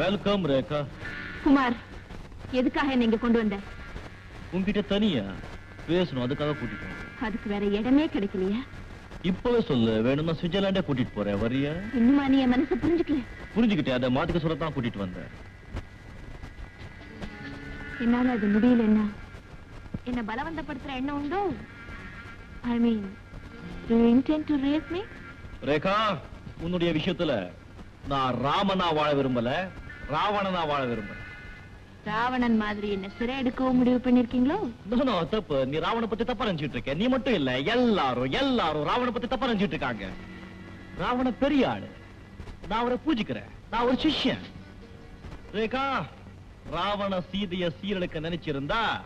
Welcome Rekha Kumar எதுக்காக என்ன இங்க கொண்டு வந்த? உன்கிட்ட தனியா பேசணும் அதுக்காக கூட்டிட்டு. அதுக்கு வேற இடமே கிடைக்கலையா. இப்பவே சொல்லு வேணும்னா சுவிட்சர்லாண்டே கூட்டிட்டு போறேன் வரியா இன்னுமா நீ என் மனசை புரிஞ்சுக்கல? புரிஞ்சுக்கிட்டே அதை மாத்திக்க சொல்லத்தான் கூட்டிட்டு வந்தேன். என்னால அது முடியல என்ன என்ன பலவந்தப்படுத்துற எண்ணம் உண்டோ? I mean to intend to race me Rekha உன்னுடைய விஷயத்துல நான் ராமனா வாழ விரும்பல. ராவணனா வாழ விரும்புறேன். ராவணன் மாதிரி என்ன சிறை எடுக்கவும் முடிவு பண்ணிருக்கீங்களோ? no, தப்பு. நீ ராவண பத்தி தப்பா நினைச்சிட்டு இருக்க. நீ மட்டும் இல்ல எல்லாரும் எல்லாரும் ராவண பத்தி தப்பா நினைச்சிட்டு இருக்காங்க. ராவண பெரிய ஆளு. நான் அவரை பூஜிக்கிறேன். நான் ஒரு சிஷ்யன். ரேகா ராவண சீதைய சீரழிக்க நினைச்சிருந்தா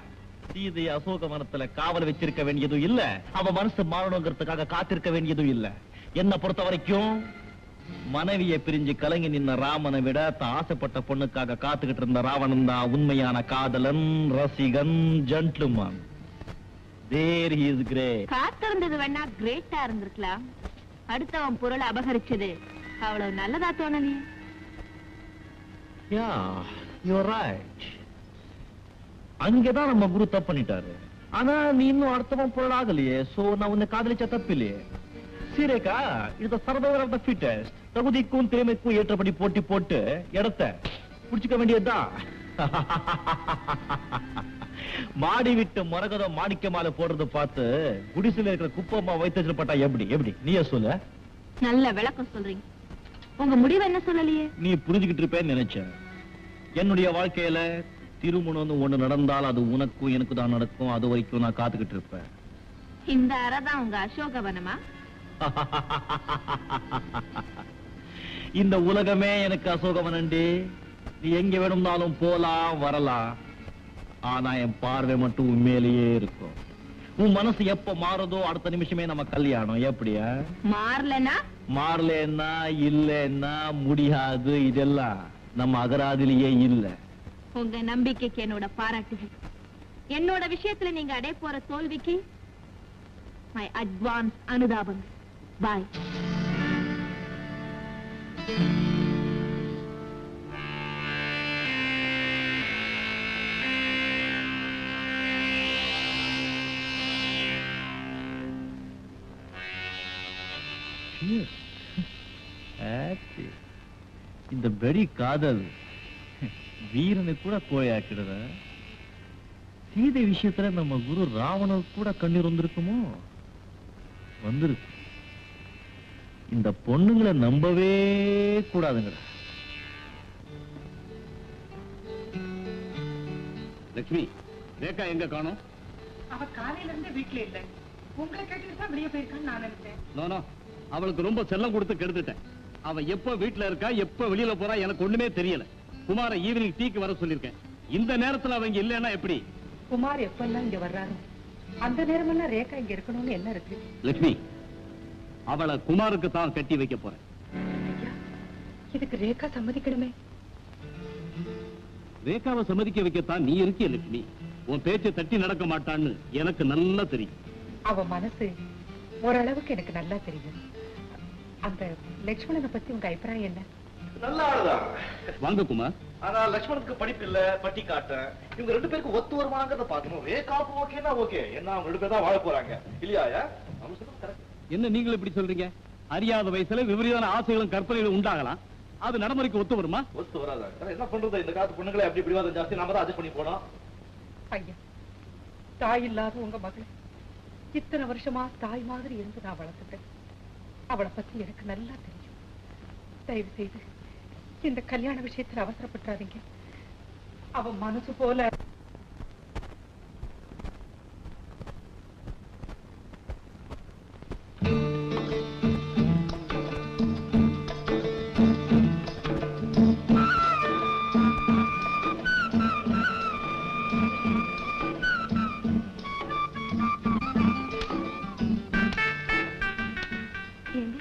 சீதைய அசோக வனத்துல காவல் வச்சிருக்க வேண்டியதும் இல்ல. அவ மனசு மாறணுங்கிறதுக்காக காத்திருக்க வேண்டியதும் இல்ல. என்ன பொறுத்த வரைக்கும் மனைவியை பிரிஞ்சு கலங்கி நின்ன ராமனை விட தான் ஆசைப்பட்ட பொண்ணுக்காக காத்துக்கிட்டு இருந்த ராவணன் தான் உண்மையான காதலன் ரசிகன் ஜென்ட்லுமான் தேர் இஸ் கிரேட் காத்திருந்தது வேணா கிரேட்டா இருந்திருக்கலாம். அடுத்தவன் பொருளை அபகரிச்சது. அவ்வளவு நல்லதா தோணலையே யா யூ ரைட் அங்கதான் நம்ம குரு தப்பு பண்ணிட்டாரு. ஆனா நீ இன்னும் அடுத்தவன் பொருள் ஆகலையே சோ நான் உன்னை காதலிச்ச தப்பில்லையே. சீரேக்கா இது சர்வைவர் ஆஃப் த ஃபிட்டஸ்ட் தகுதிக்கும் திறமைக்கும் ஏற்றபடி போட்டி போட்டு இடத்த புடிச்சுக்க வேண்டியதுதான். மாடி விட்டு மரகதம் மாணிக்க மாலை போடுறத பார்த்து குடிசையில இருக்கிற குப்பம்மா வைத்து வச்சிருப்பட்டா எப்படி எப்படி? நீயே சொல்லு. நல்ல விளக்கம் சொல்றீங்க. உங்க முடிவு என்ன சொல்லலையே? நீ புரிஞ்சுக்கிட்டு இருப்பேன்னு நினைச்சேன். என்னுடைய வாழ்க்கையில திருமணம்னு ஒண்ணு நடந்தால் அது உனக்கும் எனக்கு தான் நடக்கும். அது வரைக்கும் நான் காத்துக்கிட்டு இருப்பேன். இந்த அறை தான் உங்க அசோகவனமா? இந்த உலகமே எனக்கு அசோகவனண்டி நீ எங்க வேணும்னாலும் போலாம் வரலாம். ஆனா என் பார்வை மட்டும் உண்மையிலேயே இருக்கும். உன் மனசு எப்ப மாறுதோ அடுத்த நிமிஷமே நம்ம கல்யாணம். எப்படியா? மாறலனா மாறலன்னா இல்லைன்னா முடியாது. இதெல்லாம் நம்ம அகராதிலேயே இல்ல. உங்க நம்பிக்கைக்கு என்னோட பாராட்டுகள். என்னோட விஷயத்துல நீங்க அடைய போற தோல்விக்கு மை அட்வான்ஸ் அனுதாபம். பாய் இந்த பெரி காதல். வீரனை கூட கோழையாக்கிடுற சீதை விஷயத்துல நம்ம குரு ராவணனுக்கு கூட கண்ணீர் வந்திருக்குமோ? வந்திருக்கு. இந்த பொண்ணுங்களை நம்பவே கூடாதுங்கடா. லட்சுமி ரேகா எங்க காணோம்? அவ காலையில இருந்து வீட்டுல இல்ல. உங்களை கேட்டுட்டு தான் வெளியே போயிருக்கான்னு நான் நினைச்சேன். நோனோ அவளுக்கு ரொம்ப செல்லம் கொடுத்து கெடுத்துட்டேன். அவ எப்ப வீட்டுல இருக்கா எப்ப வெளியில போறா எனக்கு ஒண்ணுமே தெரியல. குமார ஈவினிங் டீக்கு வர சொல்லிருக்கேன் இந்த நேரத்துல அவங்க இல்லைன்னா எப்படி? குமார் எப்பெல்லாம் இங்க வர்றாரு? அந்த நேரமெல்லாம் ரேகா இங்க இருக்கணும்னு என்ன இருக்கு? லட்சுமி அவளை குமாருக்கு தான் கட்டி வைக்க போறேன். இதுக்கு ரேகா சம்மதிக்கணுமே? ரேகாவை சம்மதிக்க வைக்கத்தான் நீ இருக்கிய லட்சுமி. உன் பேச்சை தட்டி நடக்க மாட்டான்னு எனக்கு நல்லா தெரியும். அவ மனசு ஓரளவுக்கு எனக்கு நல்லா தெரியும். அந்த லட்சுமணனை பத்தி உங்க அபிப்பிராயம் என்ன? நல்ல ஆளுதான் வாங்க குமார். ஆனா லட்சுமணனுக்கு படிப்பு இல்ல பட்டி காட்டேன். இவங்க ரெண்டு பேருக்கு ஒத்து வருமானங்கிறத பாக்கணும் ரேகாப்பு ஓகேனா ஓகே என்ன அவங்க ரெண்டு பேர் தான் வாழ போறாங்க. இல்லையா correct. என்ன நீங்களும் இப்படி சொல்றீங்க? அறியாத வயசுல விபரீதமான ஆசைகளும் கற்பனைகளும் உண்டாகலாம். அது நடைமுறைக்கு ஒத்து வருமா? ஒத்து வராதா? என்ன பண்றது? இந்த காலத்து பொண்ணுங்களை அப்படி பிடிவாதம் ஜாஸ்தி நாம தான் அட்ஜஸ்ட் பண்ணி போனோம் ஐயா தாய் இல்லாத உங்க மகள் இத்தனை வருஷமா தாய் மாதிரி இருந்து நான் வளர்த்துட்டேன். அவளை பத்தி எனக்கு நல்லா தெரியும். தயவு செய்து இந்த கல்யாண விஷயத்துல அவசரப்பட்டுறாதீங்க அவ மனசு போல ஏங்க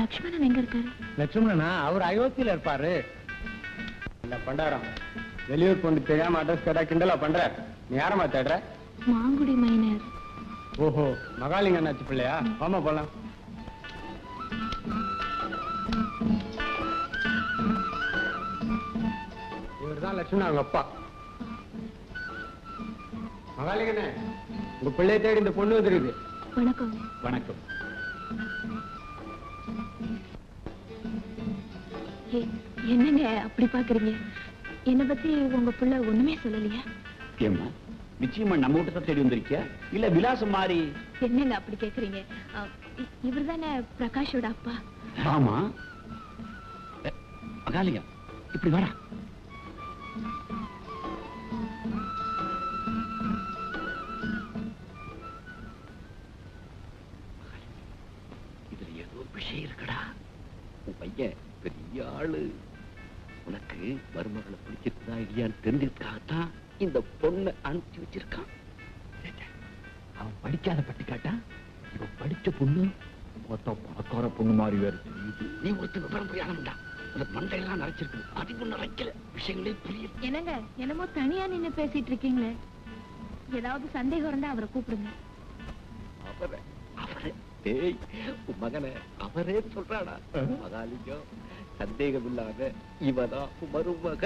லக்ஷ்மணன் எங்க இருக்காரு? லட்சுமணனா அவர் அயோத்தியில இருப்பாரு. இந்த பண்டாரம்? வெளியூர் பொண்ணு தெரியாம அட்ரஸ் கேட்டா கிண்டலா பண்ற? நீ யாரமா தேடுற? மாங்குடி மைனர். ஓஹோ மகாலிங்க அண்ணாச்சி பிள்ளையா? ஆமா போலாம். இவர்தான் லட்சுமணன் அவங்க அப்பா. மகாலிங்கண்ணே உங்க பிள்ளையை தேடி இந்த பொண்ணு வந்துருக்குது. வணக்கம் வணக்கம். என்னங்க அப்படி பாக்குறீங்க? என்ன பத்தி உங்க புள்ள ஒண்ணுமே சொல்லலையா? ஏம்மா நிச்சயமா நம்ம வீட்டு தேடி வந்திருக்கியா? இல்ல விலாசம் மாறி என்னங்க அப்படி கேக்குறீங்க? இவர் தானே பிரகாஷோட அப்பா? ஆமா. அ, மகாலிங்கம் இப்படி வாடா. இல்லையான்னு தெரிஞ்சதுக்காகத்தான் இந்த பொண்ணை அனுப்பிச்சு வச்சிருக்கான். அவன் படிக்காத பட்டிக்காட்டா இவன் படிச்ச பொண்ணு மொத்தம் பணக்கார பொண்ணு மாதிரி வேற தெரியுது. நீ ஒருத்தர் விவரம் புரியாதா உனக்கு மண்டையெல்லாம் நிறைச்சிருக்கு அறிவு நிறைக்கல விஷயங்களே புரியல. என்னங்க என்னமோ தனியா நின்னு பேசிட்டு இருக்கீங்களே. ஏதாவது சந்தேகம் இருந்தா அவரை கூப்பிடுங்க. அவரே அவரே. டேய் உன் மகனை அவரே சொல்றாடா மகாலிங்கம் சந்தேகம் இல்லாத இவதான் மருமக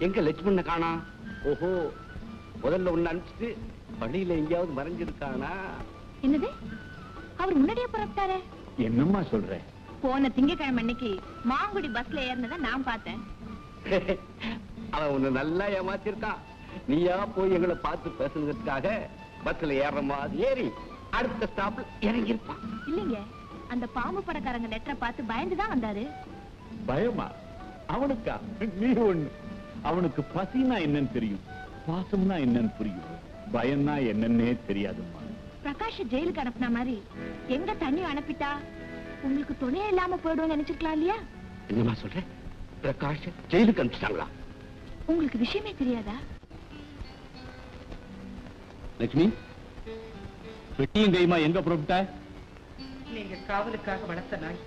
எங்க லட்சுமண காணா? ஓஹோ முதல்ல ஒண்ணு அனுப்பிச்சிட்டு வழியில எங்கேயாவது மறைஞ்சிருக்கானா? என்னது? அவர் முன்னாடியே புறப்பட்டாரே? என்னம்மா சொல்ற? போன திங்கக்கிழமை அன்னைக்கு மாங்குடி பஸ்ல ஏறினதை நான் பார்த்தேன். அவன் உன்னை நல்லா ஏமாத்திருக்கான் நீயா போய் எங்களை பார்த்து பேசுனதுக்காக பஸ்ல ஏற மாதிரி ஏறி அடுத்த ஸ்டாப்ல இறங்கி இருப்பான் இல்லைங்க அந்த பாம்பு படக்காரங்க லெட்டரை பார்த்து பயந்துதான் வந்தாரு. பயமா? அவனுக்கா? நீ ஒண்ணு. அவனுக்கு பசினா என்னன்னு தெரியும். பாசம்னா என்னன்னு புரியும். பயம்னா என்னன்னே தெரியாதும்மா. பிரகாஷ் ஜெயிலுக்கு அனுப்புன மாதிரி எங்க தண்ணி அனுப்பிட்டா உங்களுக்கு துணையே இல்லாம போயிடுவோம் நினைச்சிருக்கலாம் இல்லையா? என்னம்மா சொல்ற? பிரகாஷ் ஜெயிலுக்கு அனுப்பிச்சிட்டாங்களா? உங்களுக்கு விஷயமே தெரியாதா? லட்சுமி பெட்டியும் கைமா எங்க புறப்பட்ட? நீங்க காவலுக்காக வளர்த்த நாய்.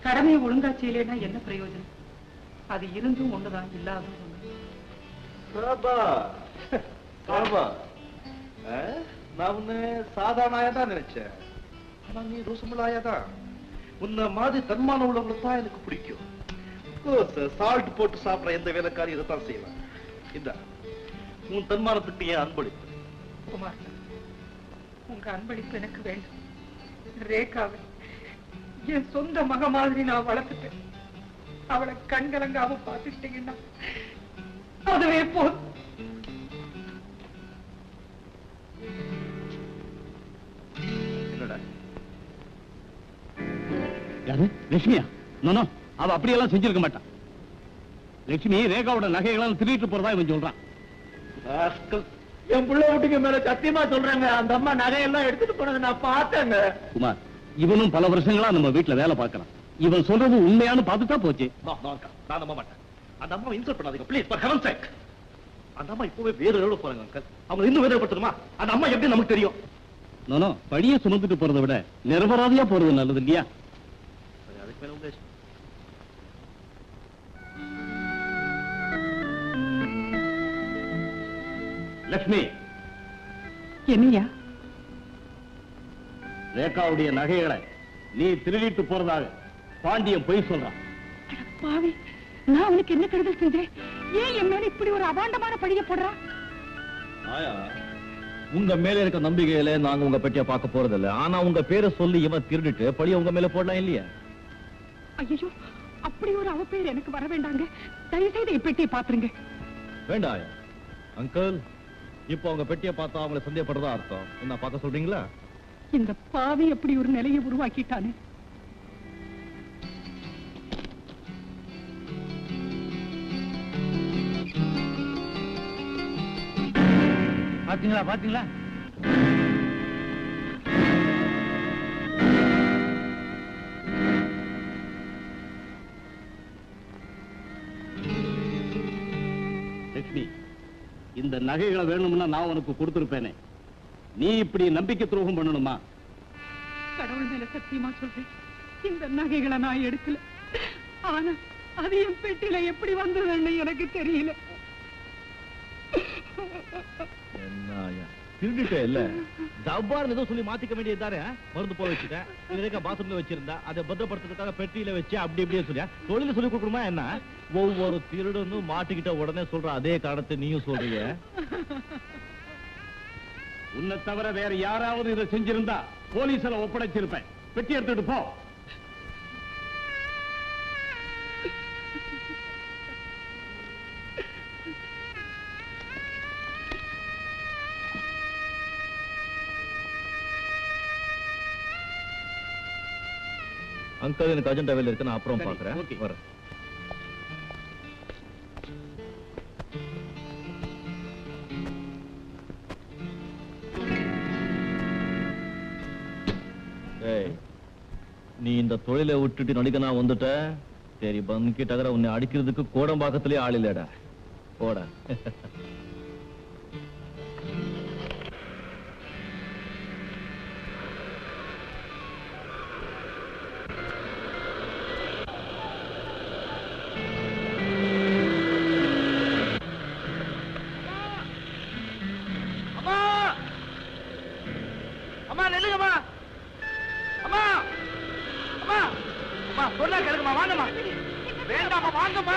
கடமையை ஒழுங்கா செய்யலைன்னா என்ன பிரயோஜனம்? அது இருந்தும் ஒண்ணுதான் இல்லாதும். ஒண்ணு நான் உன்னை சாதாரண தான் நினைச்சேன். ஆனா நீ ருசுமுலாயா தான் உன்ன மாதிரி தன்மானம் உள்ளவங்களை தான் எனக்கு பிடிக்கும். சால்ட் போட்டு சாப்பிடுற எந்த வேலைக்காரி இதை தான் செய்வேன். இந்த உன் தன்மானத்துக்கு என் அன்பளிப்பு? குமார் உங்க அன்பளிப்பு எனக்கு வேண்டும். ரேகாவை என் சொந்த மக மாதிரி நான் வளர்த்துட்டேன். அவளை கண்கலங்காம பார்த்துட்டீங்கன்னா அதுவே போதும். யாரு? லட்சுமியா? நோ அவ அப்படியெல்லாம் செஞ்சிருக்க மாட்டான் லட்சுமி ரேகாவோட நகைகளாம் திருடிட்டு போறதா இவன் சொல்றான். என் புள்ள வீட்டுக்கு மேல சத்தியமா சொல்றாங்க. அந்த அம்மா நகையெல்லாம் எடுத்துட்டு போனதை நான் பார்த்தேங்க. குமார் இவனும் பல வருஷங்களா நம்ம வீட்டுல வேலை பார்க்கறான். இவன் சொல்றது உண்மையானு பார்த்துட்டா போச்சு. நான் நம்ப மாட்டேன். அந்த அம்மா இன்சல்ட் பண்ணாதீங்க. ப்ளீஸ் ஃபார் ஹெவன் சேக் அந்த அம்மா இப்பவே வேற எவ்வளவு போறாங்க அங்கிள் அவங்க இன்னும் வேதனைப்படுத்தணுமா? அந்த அம்மா எப்படி நமக்கு தெரியும்? நோ படிய சுமந்துட்டு போறதை விட நிரபராதியா போறது நல்லது இல்லையா? அதுக்கு மேல இஷ்டம். லட்சுமி என்னையா? ரேகாவுடைய நகைகளை நீ திருடிட்டு போறதாக பாண்டியன் பொய் சொல்றான். பாவி. நான் அவனுக்கு என்ன கெடுதல் செஞ்சேன்? ஏன் என் மேல இப்படி ஒரு அபாண்டமான பழிய போடுறான் உங்க மேல இருக்க நம்பிக்கையில நாங்க உங்க பெட்டிய பார்க்க போறது இல்ல ஆனா உங்க பேரை சொல்லி இவன் திருடிட்டு பழிய உங்க மேல போடலாம் இல்லையா? ஐயோ அப்படி ஒரு அவ பேர் எனக்கு வர வேண்டாங்க. தயவு செய்து என் பெட்டியை பாத்துருங்க வேண்டாம் அங்கிள் இப்போ அவங்க பெட்டியை பார்த்தா அவங்கள சந்தேகப்படுறதா அர்த்தம்? என்ன பார்க்க சொல்றீங்களா? இந்த பாவி அப்படி ஒரு நிலையை உருவாக்கிட்டானே? பாத்தீங்களா பாத்தீங்களா? லட்சுமி இந்த நகைகளை வேணும்னா நான் உனக்கு கொடுத்திருப்பேனே. நீ இப்படி நம்பிக்கை துரோகம் பண்ணணுமா? கடவுள் மேல சத்தியமா சொல்றேன். இந்த நகைகளை நான் எடுக்கல. ஆனா அது என் பெட்டியில எப்படி வந்ததுன்னு எனக்கு தெரியல. திருடிட்ட இல்ல? ஏதோ சொல்லி மாத்திக்க வேண்டியது தானே? மருந்து வச்சுட்டேன். பாத்ரூம்ல வச்சிருந்தா அதை பத்திரப்படுத்துறதுக்காக பெட்டியில வச்சு அப்படி இப்படியே சொல்லியா? தொழில சொல்லி கொடுக்கணுமா என்ன? ஒவ்வொரு திருடனும் மாட்டிக்கிட்ட உடனே சொல்ற அதே காரணத்தை நீயும் சொல்றீங்க உன்னை தவிர வேற யாராவது இதை செஞ்சிருந்தா போலீஸ்ல ஒப்படைச்சிருப்பேன். பெட்டி எடுத்துட்டு போ. அங்கிள் எனக்கு அர்ஜென்ட் வேலை இருக்கு நான் அப்புறம் okay. வரேன். நீ இந்த தொழிலை விட்டுட்டு நடிகனா வந்துட்ட? சரி டகர உன்னை அடிக்கிறதுக்கு கோடம்பாக்கத்திலே ஆள் இல்லடா. போட. சொன்னா கேளுங்கம்மா வாங்கம்மா. வேண்டாம்மா வாங்கம்மா.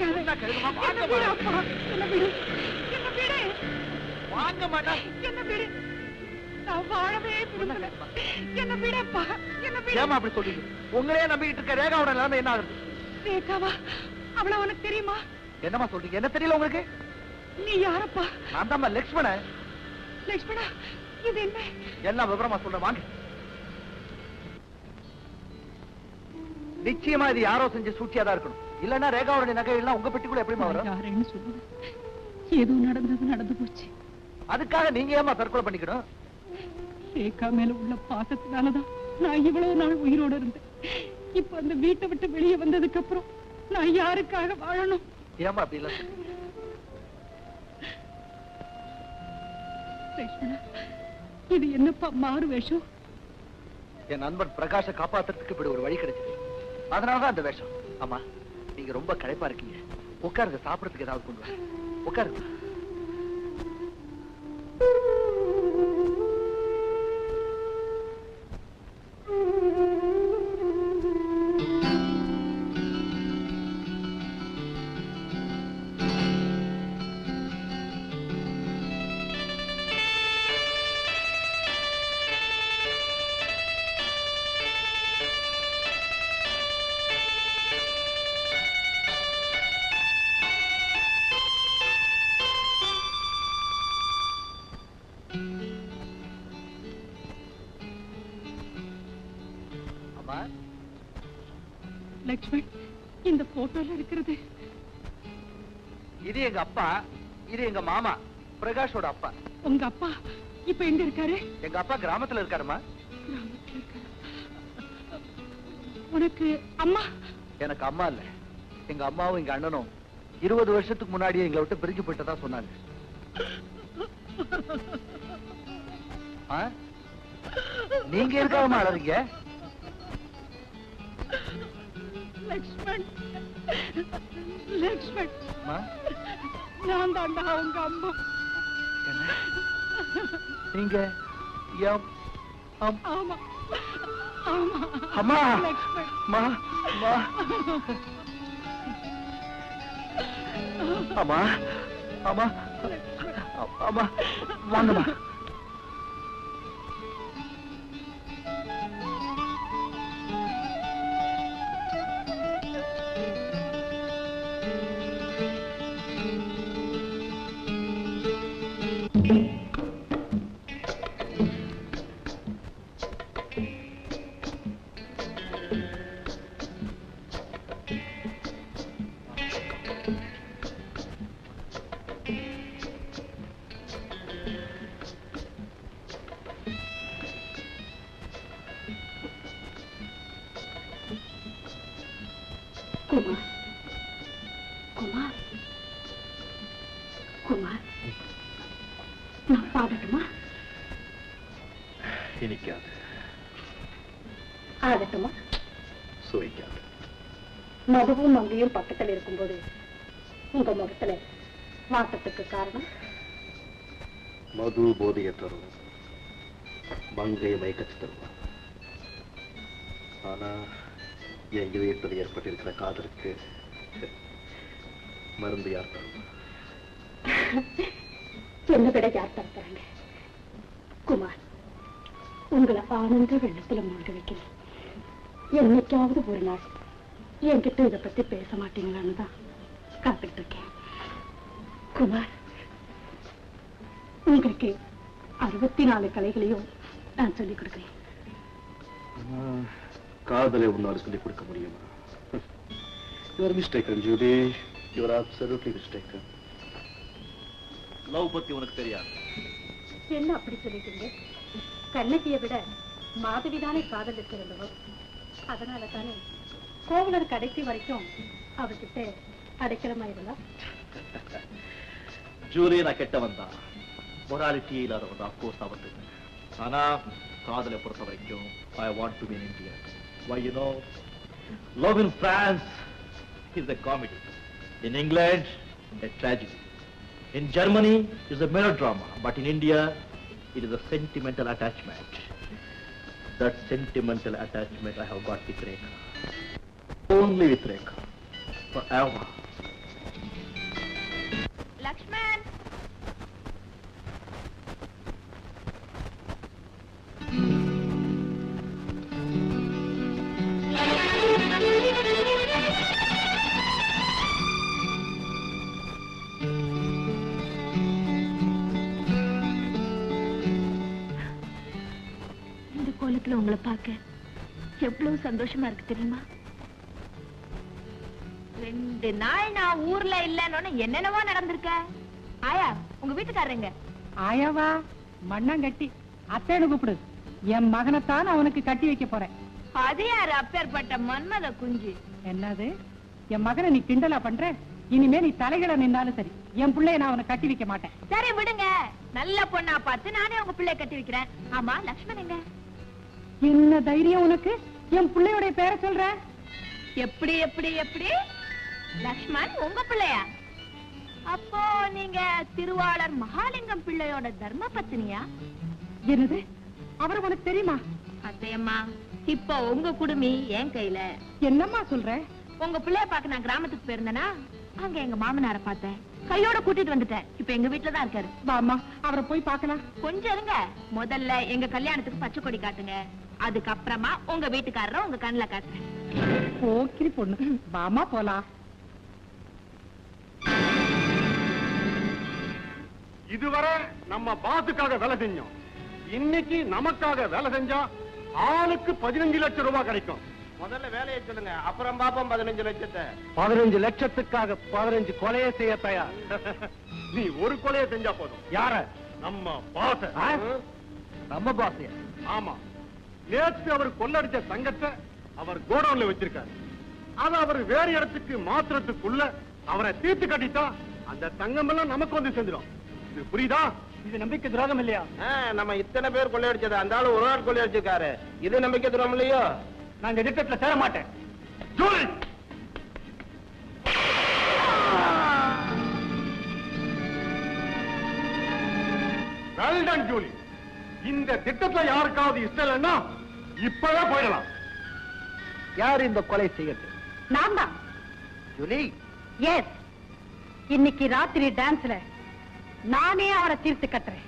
கேளுங்கம்மா என்ன வாங்கம்மா. விடு, அப்பா. என்ன விடு. நான் வாழவே விரும்பல. என்ன விடப்பா. என்ன விடு. ஏமா அப்படி சொல்றீங்க? உங்களையே நம்பிக்கிட்டு இருக்க ரேகாவோட நிலைமை என்ன ஆகுது? ரேகாவா? அவள உனக்கு தெரியுமா? என்னம்மா சொல்றீங்க? என்ன தெரியல உங்களுக்கு? நீ யாரப்பா? நான் தான்மா லக்ஷ்மணன். லட்சுமணா இது என்ன? எல்லாம் விவரமா சொல்றேன். வாங்க. நிச்சயமா இது யாரோ செஞ்ச சூழ்ச்சியா தான் இருக்கணும். இல்லன்னா ரேகாவோட நகை எல்லாம் உங்க பெட்டிக்குள்ள எப்படிமா வரும்? யாருன்னு ஏதோ நடந்தது நடந்து போச்சு. அதுக்காக நீங்க ஏமா தற்கொலை பண்ணிக்கணும்? ரேகா மேல உள்ள பாசத்தினாலதான் நான் இவ்வளவு நாள் உயிரோட இருந்தேன். இப்ப அந்த வீட்டை விட்டு வெளியே வந்ததுக்கு அப்புறம் நான் யாருக்காக வாழணும்? ஏமா அப்படி இல்ல இது என்னப்பா மாறு வேஷம்? என் நண்பன் பிரகாஷ காப்பாத்துறதுக்கு இப்படி ஒரு வழி கிடைச்சது அதனாலதான் அந்த வேஷம். ஆமா நீங்க ரொம்ப களைப்பா இருக்கீங்க. உட்காருங்க சாப்பிடறதுக்கு ஏதாவது கொண்டு வர உட்காருங்க. லட்சுமண் இந்த போட்டோல இருக்கிறது. இது எங்க அப்பா இது எங்க மாமா பிரகாஷோட அப்பா. உங்க அப்பா இப்ப எங்க இருக்காரு? எங்க அப்பா கிராமத்துல இருக்காருமா கிராமத்துல இருக்காரு. உனக்கு அம்மா? எனக்கு அம்மா இல்ல. எங்க அம்மாவும் எங்க அண்ணனும் இருபது வருஷத்துக்கு முன்னாடியே எங்களை விட்டு பிரிஞ்சு போயிட்டதா சொன்னாங்க? நீங்க இருக்காம அழறீங்க? லக்ஷ்மண். லக்ஷ்மண். நான் தாண்டா உங்க அம்மா. நீங்க ஆமா. அம்மா. அம்மா. அம்மா. அம்மா. அம்மா. வாங்கம்மா. மதுவும் மங்கையும் பக்கத்துல இருக்கும்போது உங்க முகத்துல வாட்டத்துக்கு காரணம்? மது போதையை தரும் மங்கையை மயக்கச்சு தருவான் ஆனா என் இதயத்தில் ஏற்பட்டிருக்கிற காதலுக்கு மருந்து யார் தருவா என்ன விட யார் தரப்போறாங்க குமார் உங்களை ஆனந்த வெள்ளத்துல மூழ்க வைக்கணும் என்னைக்காவது ஒரு நாள் என்கிட்ட இதை பத்தி பேச மாட்டீங்களான்னு தான் காத்துக்கிட்டு இருக்கேன். குமார் உங்களுக்கு அறுபத்தி நாலு கலைகளையும் நான் சொல்லிக் கொடுக்கிறேன். காதலை உன்னால சொல்லிக் கொடுக்க முடியுமா? Your mistaken Judy your absolutely mistaken love பத்தி உனக்கு தெரியாது. என்ன அப்படி சொல்லிட்டீங்க? கண்ணகியை விட மாதவிதானே காதல் இருக்கிறவள் அதனால தானே கோவலர் கடைசி வரைக்கும் அவர்கிட்ட அடைக்கலமா இருந்தா? ஜூலி நான் கெட்டவன் தான் மொராலிட்டி இல்லாதவன் தான் கோர்ஸ் அவத்துக்கு ஆனா காதலை பொறுத்த வரைக்கும் I want to be in India why you know love in France is a comedy in England a tragedy. In germany is a melodrama. But in india it is a sentimental attachment. That sentimental attachment i have got with rekha only with rekha. Forever. Lakshman இந்த கோலத்துல உங்களை பார்க்க எவ்வளவு சந்தோஷமா இருக்கு தெரியுமா? ரெண்டு நாள் நான் ஊர்ல இல்லன்னு என்னென்னவோ நடந்திருக்க. ஆயா உங்க வீட்டுக்காரங்க ஆயாவா? மண்ணாங்கட்டி அத்தைன்னு கூப்பிடு. என் மகனைத்தான் அவனுக்கு கட்டி வைக்க போறேன். அது யாரு? அப்பேற்பட்ட மன்மத குஞ்சு. என்னது? என் மகனை நீ கிண்டலா பண்ற? இனிமே நீ தலைகளை நின்னாலும் சரி. என் பிள்ளைய நான் அவனை கட்டி வைக்க மாட்டேன். சரி விடுங்க. நல்ல பொண்ணா பார்த்து நானே உங்க பிள்ளை கட்டி வைக்கிறேன். ஆமா லக்ஷ்மண் எங்க? என்ன தைரியம் உனக்கு? என் பிள்ளையோட பேரை சொல்ற? எப்படி எப்படி எப்படி? லக்ஷ்மண் உங்க பிள்ளையா? அப்போ நீங்க திருவாளர் மகாலிங்கம் பிள்ளையோட தர்ம பத்தினியா என்னது? அவர் உனக்கு தெரியுமா? அத்தையம்மா இப்போ உங்க குடுமி என் கையில. என்னம்மா சொல்ற? உங்க பிள்ளைய பார்க்க நான் கிராமத்துக்கு போயிருந்தேனா? அங்க எங்க மாமனார பார்த்தேன். கையோட கூட்டிட்டு வந்துட்டேன். இப்ப எங்க வீட்டுல தான் இருக்காரு. வாமா அவரை போய் பார்க்கலாம். கொஞ்சம் இருங்க. முதல்ல எங்க கல்யாணத்துக்கு பச்சை கொடி காட்டுங்க. அதுக்கப்புறமா உங்க வீட்டுக்காரரை உங்க கண்ணுல காட்டுறேன். போக்கிரி பொண்ணு வாமா போலாம். இதுவரை நம்ம பாசுக்காக வேலை செஞ்சோம். இன்னைக்கு நமக்காக வேலை செஞ்சா ஆளுக்கு பதினஞ்சு லட்சம் ரூபாய் கிடைக்கும். முதல்ல வேலையை சொல்லுங்க அப்புறம் பாப்போம் பதினஞ்சு லட்சத்தை. பதினஞ்சு லட்சத்துக்காக பதினஞ்சு கொலையை செய்ய தயார். நீ ஒரு கொலையை செஞ்சா போதும். யார? நம்ம பாச நம்ம பாசிய ஆமா. நேற்று அவர் கொள்ளடிச்ச தங்கத்தை அவர் கோடவுன்ல வச்சிருக்காரு. அத அவர் வேற இடத்துக்கு மாத்துறதுக்குள்ள அவரை தீர்த்து கட்டிட்டா அந்த தங்கம் எல்லாம் நமக்கு வந்து சேர்ந்துடும். இது புரியுதா? இது நம்பிக்கை துரோகம் இல்லையா? நம்ம இத்தனை பேர் கொள்ளையடிச்சது அந்த ஆளு ஒரு நாள் கொள்ளையடிச்சிருக்காரு. இது நம்பிக்கை தரும் இல்லையோ? நாங்க திட்டத்துல சேர மாட்டேன். ஜூலி வெல்டன் ஜூலி இந்த திட்டத்துல யாருக்காவது இஷ்டம் இல்லைன்னா இப்பவே போயிடலாம். யார் இந்த கொலை செய்யறது? நான் தான் ஜூலி எஸ் இன்னைக்கு ராத்திரி டான்ஸ்ல நானே அவரை தீர்த்து கட்டுறேன்.